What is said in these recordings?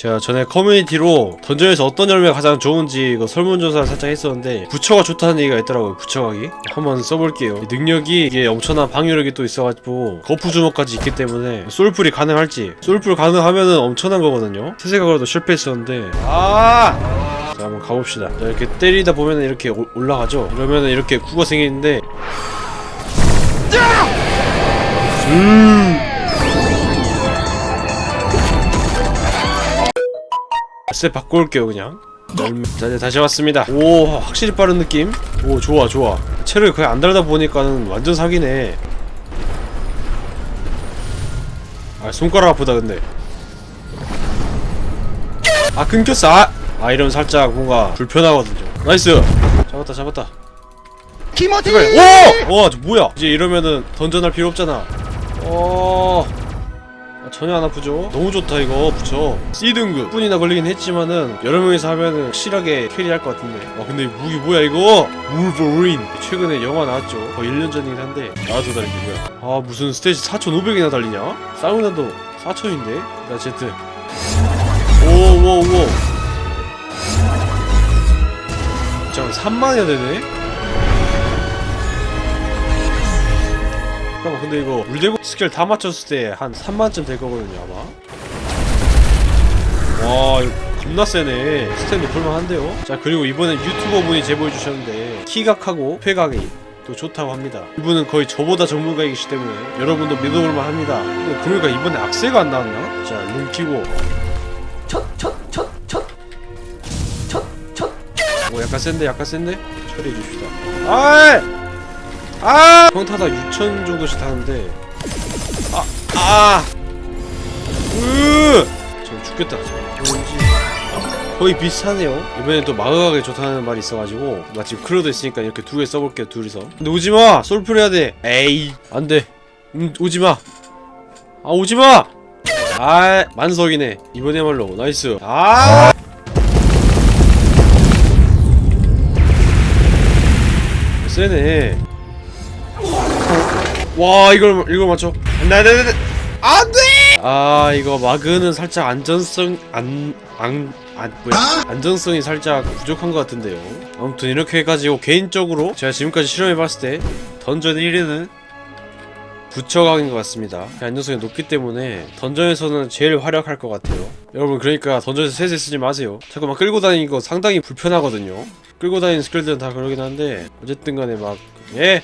제가 전에 커뮤니티로 던전에서 어떤 열매가 가장 좋은지 그 설문조사를 살짝 했었는데 부처가 좋다는 얘기가 있더라고요 부처각이. 한번 써볼게요. 이 능력이 이게 엄청난 방위력이 또 있어가지고 거푸 주먹까지 있기 때문에 솔풀이 가능할지. 솔풀 가능하면은 엄청난 거거든요. 세세각으로도 실패했었는데. 아! 자 한번 가봅시다. 자, 이렇게 때리다 보면은 이렇게 올- 올라가죠? 이러면은 이렇게 구가 생기는데 쎄 바꿔 올게요 그냥. 열매. 자 이제 다시 왔습니다. 오 확실히 빠른 느낌? 오 좋아 좋아. 체를 거의 안 달다 보니까는 완전 사기네. 아 손가락 아프다 근데. 아 끊겼어. 아, 아 이러면 살짝 뭔가 불편하거든요. 나이스! 잡았다 잡았다. 키모티 제발 오! 와, 저 뭐야? 이제 이러면은 던전할 필요 없잖아. 어. 아, 전혀 안 아프죠? 너무 좋다 이거. 붙여 C등급. 뿐이나 걸리긴 했지만은 여러 명이서 하면은 확실하게 캐리할 것 같은데. 아 근데 이 무기 뭐야 이거? 울버린 최근에 영화 나왔죠. 거의 1년 전이긴 한데. 나와도 달린 게 뭐야. 아 무슨 스테이지 4500이나 달리냐? 사우나도 4000인데? 나 제트 오오오 잠깐 3만이나 되네? 잠깐만 근데 이거 물대고 스킬 다 맞췄을 때 한 3만쯤 될 거거든요 아마. 와 이거 겁나 세네. 스탠드 볼만한데요? 자 그리고 이번엔 유튜버 분이 제보해 주셨는데 키각하고 폐각이 또 좋다고 합니다. 이분은 거의 저보다 전문가이기 때문에 여러분도 믿어볼만 합니다. 그러니까 이번에 악세가 안 나왔나? 자룸 키고. 오 약간 센데 약간 센데? 처리해 줍시다. 아이! 아! 평타다 6천 정도씩 타는데 아! 아! 으! 저 죽겠다 저 거의 비슷하네요 이번엔 또 마그하게 좋다는 말이 있어가지고 나 지금 클로드 있으니까 이렇게 두 개 써볼게요 둘이서 근데 오지마! 솔플 해야 돼 에이 안돼 음 오지마 아 오지마! 아 만석이네 이번에말로 나이스 아! 세네. 와 이걸 이걸 맞춰. 안돼 안돼 안돼. 아 이거 마그는 살짝 안전성 안 안 안, 뭐야 안정성이 살짝 부족한 것 같은데요. 아무튼 이렇게 해가지고 개인적으로 제가 지금까지 실험해봤을 때 던전 1위는 부처각인 것 같습니다. 그 안정성이 높기 때문에 던전에서는 제일 활약할 것 같아요. 여러분 그러니까 던전에서 세세 쓰지 마세요. 자꾸 막 끌고 다니는 거 상당히 불편하거든요. 끌고 다니는 스킬들은 다 그러긴 한데 어쨌든 간에 막 예?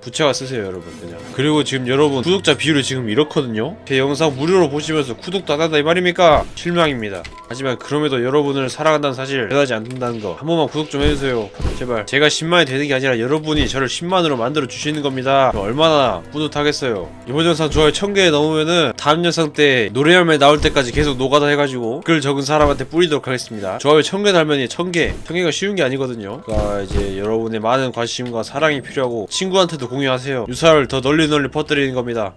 부채가 쓰세요 여러분. 그냥. 그리고 지금 여러분 구독자 비율이 지금 이렇거든요? 제 영상 무료로 보시면서 구독도 안 한다 이 말입니까? 실망입니다. 하지만 그럼에도 여러분을 사랑한다는 사실 변하지 않는다는 거 한 번만 구독 좀 해주세요. 제발. 제가 10만이 되는 게 아니라 여러분이 저를 10만으로 만들어 주시는 겁니다. 얼마나 뿌듯하겠어요. 이번 영상 좋아요 1000개 넘으면은 다음 영상 때 노래열매 나올 때까지 계속 노가다 해가지고 글 적은 사람한테 뿌리도록 하겠습니다. 좋아요 1000개 달면이 1000개. 1000개가 쉬운 게 아니거든요. 그러니까 이제 여러분의 많은 관심과 사랑이 필요하고 친구한테도 공유하세요. 유사를 더 널리 널리 퍼뜨리는 겁니다